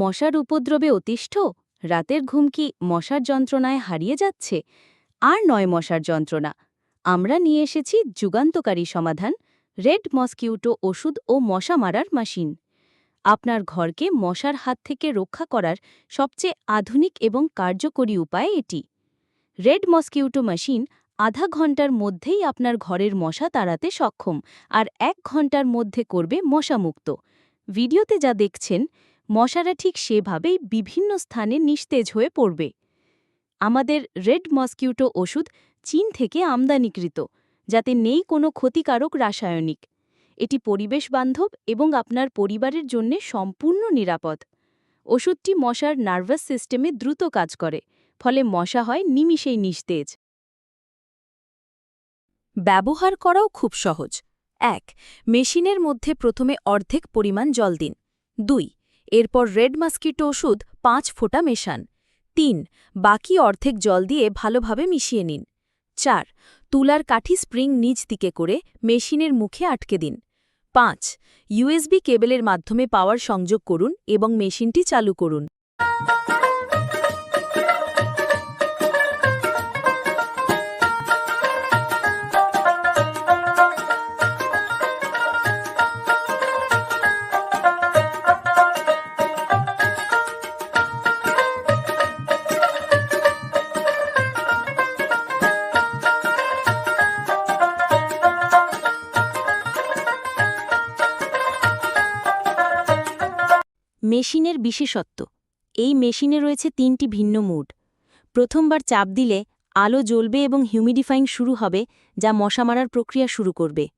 মশার উপদ্রবে অতিষ্ঠ, রাতের ঘুম কি মশার যন্ত্রণায় হারিয়ে যাচ্ছে। আর নয় মশার যন্ত্রণা। আমরা নিয়ে এসেছি যুগান্তকারী সমাধান, রেড মসকিউটো ওষুধ ও মশা মারার মেশিন। আপনার ঘরকে মশার হাত থেকে রক্ষা করার সবচেয়ে আধুনিক এবং কার্যকরী উপায় এটি। রেড মসকিউটো মেশিন আধা ঘণ্টার মধ্যেই আপনার ঘরের মশা তাড়াতে সক্ষম, আর এক ঘণ্টার মধ্যে করবে মশামুক্ত। ভিডিওতে যা দেখছেন মশারা ঠিক সেভাবেই বিভিন্ন স্থানে নিস্তেজ হয়ে পড়বে। আমাদের রেড মসকিউটো ওষুধ চীন থেকে আমদানিকৃত, যাতে নেই কোনো ক্ষতিকারক রাসায়নিক। এটি পরিবেশ বান্ধব এবং আপনার পরিবারের জন্য সম্পূর্ণ নিরাপদ। ওষুধটি মশার নার্ভাস সিস্টেমে দ্রুত কাজ করে, ফলে মশা হয় নিমিষেই নিস্তেজ। ব্যবহার করাও খুব সহজ। এক, মেশিনের মধ্যে প্রথমে অর্ধেক পরিমাণ জল দিন। দুই এরপর রেড মাস্কিটো ওষুধ পাঁচ ফোঁটা মেশান। তিন, বাকি অর্ধেক জল দিয়ে ভালোভাবে মিশিয়ে নিন। চার, তুলার কাঠি স্প্রিং নিচ দিকে করে মেশিনের মুখে আটকে দিন। পাঁচ, ইউএসবি কেবেলের মাধ্যমে পাওয়ার সংযোগ করুন এবং মেশিনটি চালু করুন। মেশিনের বিশেষত্ব। এই মেশিনে রয়েছে তিনটি ভিন্ন মুড। প্রথমবার চাপ দিলে আলো জ্বলবে এবং হিউমিডিফাইং শুরু হবে, যা মশা মারার প্রক্রিয়া শুরু করবে।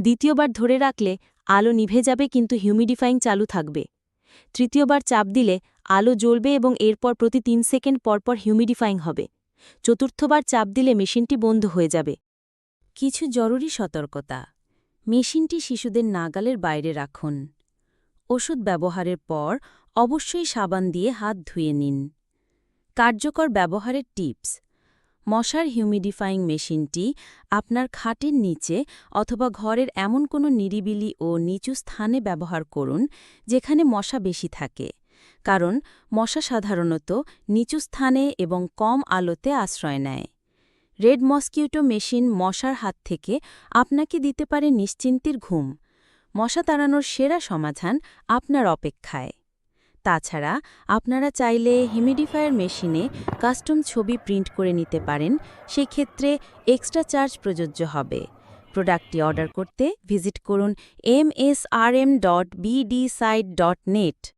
দ্বিতীয়বার ধরে রাখলে আলো নিভে যাবে কিন্তু হিউমিডিফাইং চালু থাকবে। তৃতীয়বার চাপ দিলে আলো জ্বলবে এবং এরপর প্রতি তিন সেকেন্ড পরপর হিউমিডিফাইং হবে। চতুর্থবার চাপ দিলে মেশিনটি বন্ধ হয়ে যাবে। কিছু জরুরি সতর্কতা। মেশিনটি শিশুদের নাগালের বাইরে রাখুন। ওষুধ ব্যবহারের পর অবশ্যই সাবান দিয়ে হাত ধুয়ে নিন। কার্যকর ব্যবহারের টিপস। মশার হিউমিডিফাইং মেশিনটি আপনার খাটের নিচে অথবা ঘরের এমন কোনো নিরিবিলি ও নিচু স্থানে ব্যবহার করুন, যেখানে মশা বেশি থাকে। কারণ মশা সাধারণত নিচু স্থানে এবং কম আলোতে আশ্রয় নেয়। রেড মসকিউটো মেশিন মশার হাত থেকে আপনাকে দিতে পারে নিশ্চিন্তির ঘুম। মশা তাড়ানোর সেরা সমাধান আপনার অপেক্ষায়। তাছাড়া আপনারা চাইলে হিমিডিফায়ার মেশিনে কাস্টম ছবি প্রিন্ট করে নিতে পারেন, সেক্ষেত্রে এক্সট্রা চার্জ প্রযোজ্য হবে। প্রোডাক্টটি অর্ডার করতে ভিজিট করুন M S R M dot BD site dot net.